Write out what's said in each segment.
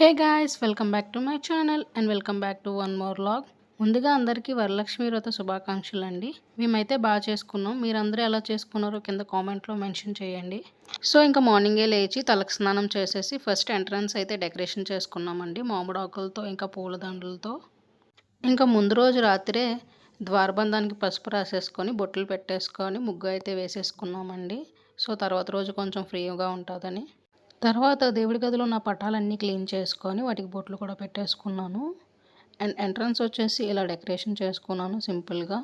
Hey guys welcome back to my channel and welcome back to one more vlog ముందుగా అందరికీ వరలక్ష్మి వ్రత శుభాకాంక్షలు అండి మేమైతే బాగా చేసుకున్నాం. మీరందరూ ఎలా చేసుకున్నారో కింద కామెంట్లో మెన్షన్ చేయండి. సో ఇంకా మార్నింగే లేచి తలకు స్నానం చేసేసి ఫస్ట్ ఎంట్రన్స్ అయితే డెకరేషన్ చేసుకున్నామండి. మామిడాకులతో ఇంకా పూలదండలతో. ఇంకా ముందు రోజు రాత్రే ద్వారబంధానికి పసుపు రాసేసుకొని బొట్లు పెట్టేసుకొని ముగ్గు అయితే వేసేసుకున్నామండి. సో తర్వాత రోజు కొంచెం ఫ్రీగా ఉంటుందని. తర్వాత దేవుడి గదిలో నా పటాలన్నీ క్లీన్ చేసుకొని వాటికి బొట్లు కూడా పెట్టేసుకున్నాను. అండ్ ఎంట్రన్స్ వచ్చేసి ఇలా డెకరేషన్ చేసుకున్నాను సింపుల్గా.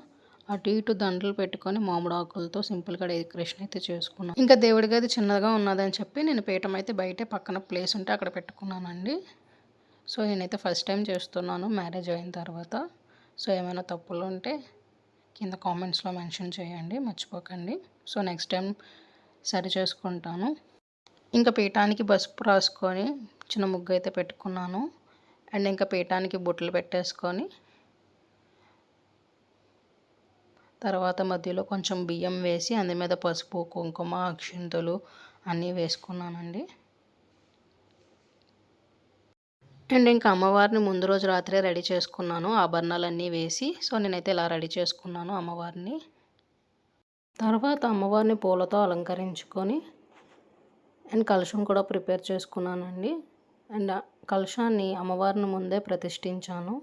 అటు ఇటు దండలు పెట్టుకొని మామిడి ఆకులతో సింపుల్గా డెకరేషన్ అయితే చేసుకున్నాను. ఇంకా దేవుడి గది చిన్నగా ఉన్నదని చెప్పి నేను పీఠం అయితే బయటే పక్కన ప్లేస్ ఉంటే అక్కడ పెట్టుకున్నానండి. సో నేనైతే ఫస్ట్ టైం చేస్తున్నాను మ్యారేజ్ అయిన తర్వాత. సో ఏమైనా తప్పులు ఉంటే కింద కామెంట్స్లో మెన్షన్ చేయండి మర్చిపోకండి. సో నెక్స్ట్ టైం సరి చేసుకుంటాను. ఇంకా పీఠానికి పసుపు రాసుకొని చిన్న ముగ్గు అయితే పెట్టుకున్నాను. అండ్ ఇంకా పీఠానికి బుట్టలు పెట్టేసుకొని తర్వాత మధ్యలో కొంచెం బియ్యం వేసి అందు మీద పసుపు కుంకుమ అక్షింతలు అన్నీ వేసుకున్నానండి. అండ్ ఇంకా అమ్మవారిని ముందు రోజు రాత్రే రెడీ చేసుకున్నాను. ఆభరణాలన్నీ వేసి సో నేనైతే ఇలా రెడీ చేసుకున్నాను అమ్మవారిని. తర్వాత అమ్మవారిని పూలతో అలంకరించుకొని అండ్ కలశం కూడా ప్రిపేర్ చేసుకున్నానండి. అండ్ కలశాన్ని అమ్మవారిని ముందే ప్రతిష్ఠించాను.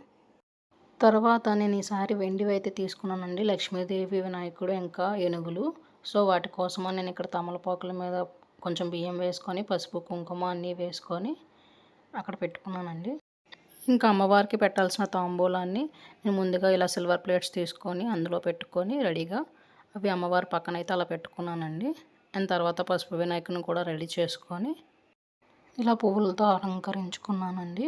తర్వాత నేను ఈసారి వెండివి అయితే తీసుకున్నానండి. లక్ష్మీదేవి వినాయకుడు ఇంకా ఏనుగులు. సో వాటి కోసమో నేను ఇక్కడ తమలపాకుల మీద కొంచెం బియ్యం వేసుకొని పసుపు కుంకుమ అన్నీ వేసుకొని అక్కడ పెట్టుకున్నానండి. ఇంకా అమ్మవారికి పెట్టాల్సిన తాంబూలాన్ని నేను ముందుగా ఇలా సిల్వర్ ప్లేట్స్ తీసుకొని అందులో పెట్టుకొని రెడీగా అవి అమ్మవారి పక్కన అయితే అలా పెట్టుకున్నానండి. అండ్ తర్వాత పసుపు వినాయకుని కూడా రెడీ చేసుకొని ఇలా పువ్వులతో అలంకరించుకున్నానండి.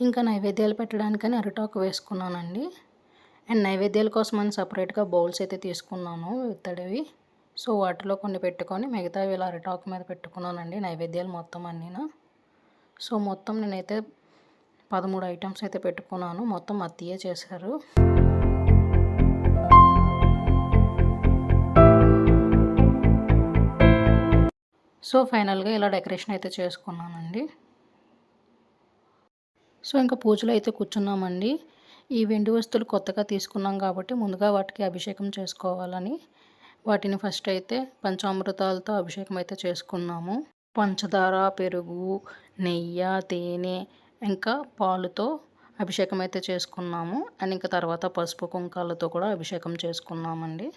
ఇంకా నైవేద్యాలు పెట్టడానికని అరిటాకు వేసుకున్నానండి. అండ్ నైవేద్యాల కోసం అని సపరేట్గా బౌల్స్ అయితే తీసుకున్నాను ఇత్తడివి సో వాటిలో కొన్ని పెట్టుకొని మిగతావి ఇలా అరిటాకు మీద పెట్టుకున్నానండి నైవేద్యాలు మొత్తం అన్నీనా. సో మొత్తం నేనైతే పదమూడు ఐటమ్స్ అయితే పెట్టుకున్నాను. మొత్తం అత్తయ్యే చేశారు. సో ఫైనల్గా ఇలా డెకరేషన్ అయితే చేసుకున్నానండి. సో ఇంకా పూజలు అయితే కూర్చున్నామండి. ఈ వెండి వస్తువులు కొత్తగా తీసుకున్నాం కాబట్టి ముందుగా వాటికి అభిషేకం చేసుకోవాలని వాటిని ఫస్ట్ అయితే పంచామృతాలతో అభిషేకం అయితే చేసుకున్నాము. పంచదార పెరుగు నెయ్యి తేనె ఇంకా పాలుతో అభిషేకం అయితే చేసుకున్నాము. అండ్ ఇంకా తర్వాత పసుపు కుంకాలతో కూడా అభిషేకం చేసుకున్నామండి.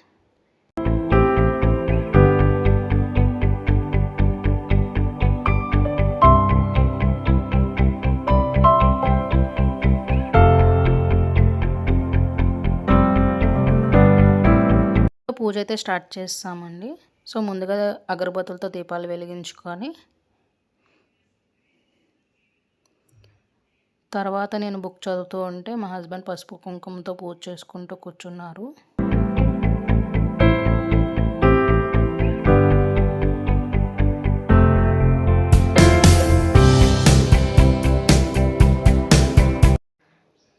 పూజ అయితే స్టార్ట్ చేస్తామండి. సో ముందుగా అగరబత్తులతో దీపాలు వెలిగించుకొని తర్వాత నేను బుక్ చదువుతూ ఉంటే మా హస్బెండ్ పసుపు కుంకుమతో పూజ చేసుకుంటూ కూర్చున్నారు.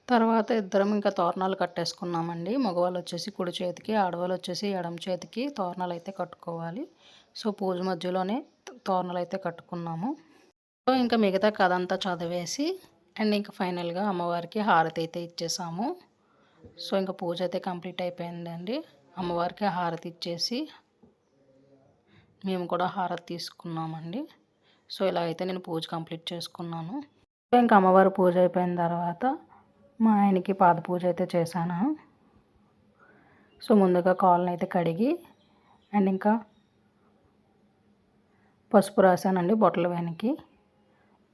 తర్వాత ఇద్దరం ఇంకా తోరణాలు కట్టేసుకున్నామండి. మగవాళ్ళు వచ్చేసి కుడి చేతికి ఆడవాళ్ళు వచ్చేసి ఎడమ చేతికి తోరణాలు అయితే కట్టుకోవాలి. సో పూజ మధ్యలోనే తోరణాలు అయితే కట్టుకున్నాము. సో ఇంకా మిగతా కథ అంతా చదివేసి అండ్ ఇంకా ఫైనల్గా అమ్మవారికి హారతి అయితే ఇచ్చేసాము. సో ఇంకా పూజ అయితే కంప్లీట్ అయిపోయిందండి. అమ్మవారికి హారతి ఇచ్చేసి మేము కూడా హారతి తీసుకున్నామండి. సో ఇలా అయితే నేను పూజ కంప్లీట్ చేసుకున్నాను. ఇంకా అమ్మవారి పూజ అయిపోయిన తర్వాత మా ఆయనకి పాద పూజ అయితే చేశాను. సో ముందుగా కాళ్ళని అయితే కడిగి అండ్ ఇంకా పసుపు రాశానండి బొట్టల వెనక్కి.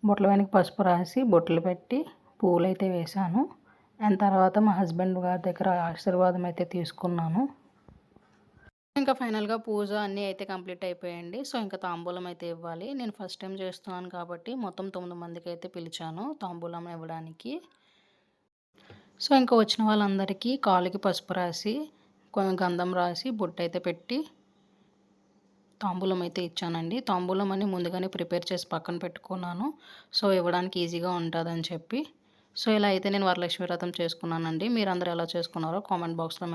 బొట్ల వెనక పసుపు రాసి బొట్లు పెట్టి పూలు అయితే వేశాను. అండ్ తర్వాత మా హస్బెండ్ గారి దగ్గర ఆశీర్వాదం అయితే తీసుకున్నాను. ఇంకా ఫైనల్గా పూజ అన్నీ అయితే కంప్లీట్ అయిపోయాయండి. సో ఇంకా తాంబూలం అయితే ఇవ్వాలి. నేను ఫస్ట్ టైం చేస్తున్నాను కాబట్టి మొత్తం తొమ్మిది మందికి అయితే పిలిచాను తాంబూలం ఇవ్వడానికి. సో ఇంకా వచ్చిన వాళ్ళందరికీ కాలుకి పసుపు రాసి కొంచెం గంధం రాసి బొట్టు అయితే పెట్టి తాంబూలం అయితే ఇచ్చానండి. తాంబూలం అని ముందుగానే ప్రిపేర్ చేసి పక్కన పెట్టుకున్నాను. సో ఇవ్వడానికి ఈజీగా ఉంటుందని చెప్పి. సో ఇలా అయితే నేను వరలక్ష్మి వ్రతం చేసుకున్నానండి. మీరు అందరూ ఎలా చేసుకున్నారో కామెంట్ బాక్స్లో